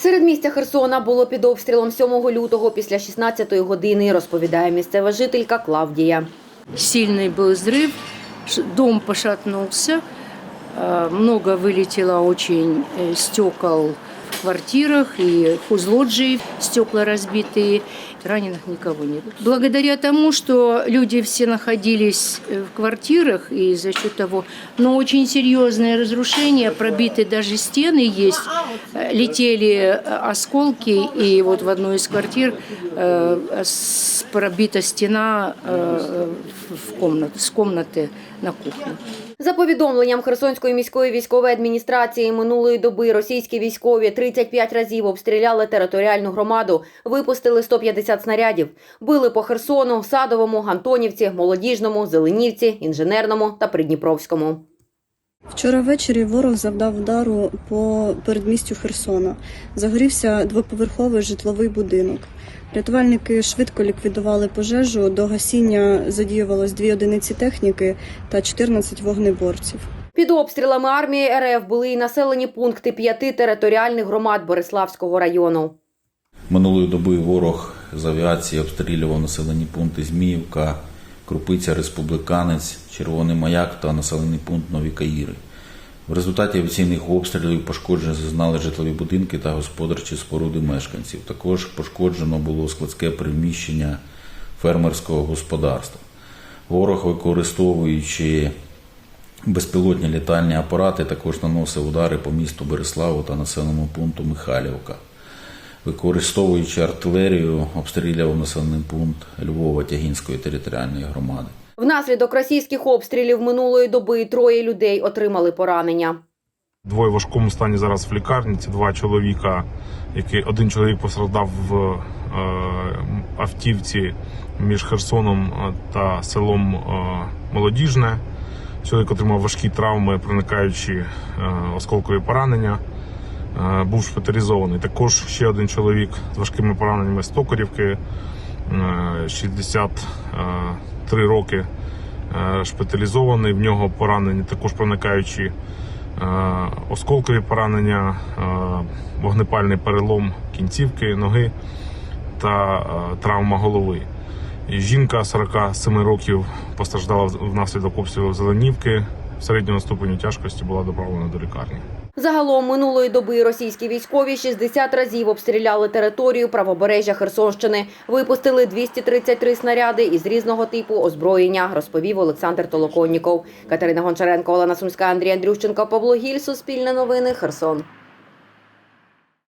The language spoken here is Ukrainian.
Серед місця Херсона було під обстрілом 7 лютого після 16 години, розповідає місцева жителька Клавдія. Сильный был взрыв, ш- дом пошатнулся, э, много вылетело очень э, стекол в квартирах и хозлоджии, стекла разбитые, раненых никого нет. Благодаря тому, что люди все находились э, в квартирах и за счет того, но очень серьезное разрушение, пробиты даже стены есть, Э, летели э, осколки, и вот в одной из квартир э, с- пробита стена э, в комнату, с комнаты на кухню. За повідомленням Херсонської міської військової адміністрації минулої доби російські військові 35 разів обстріляли територіальну громаду, випустили 150 снарядів, били по Херсону, Садовому, Антонівці, Молодіжному, Зеленівці, Інженерному та Придніпровському. Вчора ввечері ворог завдав удару по передмістю Херсона. Загорівся двоповерховий житловий будинок. Рятувальники швидко ліквідували пожежу. До гасіння задіювалось дві одиниці техніки та 14 вогнеборців. Під обстрілами армії РФ були і населені пункти п'яти територіальних громад Бориславського району. Минулої доби ворог з авіації обстрілював населені пункти Зміївка, Крупиця, Республіканець, Червоний Маяк та населений пункт Нові Каїри. В результаті авіаційних обстрілів пошкодження зазнали житлові будинки та господарчі споруди мешканців. Також пошкоджено було складське приміщення фермерського господарства. Ворог, використовуючи безпілотні літальні апарати, також наносив удари по місту Береславу та населеному пункту Михайлівка. Використовуючи артилерію, обстрілював населений пункт Львова Тягінської територіальної громади. Внаслідок російських обстрілів минулої доби троє людей отримали поранення. Двоє в важкому стані зараз в лікарні. Це два чоловіка, які один чоловік постраждав в е, автівці між Херсоном е, та селом е, Молодіжне. Чоловік отримав важкі травми, проникаючи е, осколкові поранення. Е, був шпиталізований. Також ще один чоловік з важкими пораненнями з Токарівки, е, 63 роки, е, шпиталізований. В нього поранені також проникаючи е, осколкові поранення, е, вогнепальний перелом кінцівки, ноги та е, травма голови. Жінка 47 років постраждала внаслідок обстрілу Зеленівки. Середнього ступеню тяжкості була доправлена до лікарні. Загалом минулої доби російські військові 60 разів обстріляли територію правобережжя Херсонщини. Випустили 233 снаряди із різного типу озброєння, розповів Олександр Толоконніков. Катерина Гончаренко, Олена Сумська, Андрій Андрющенко, Павло Гіль, Суспільне новини, Херсон.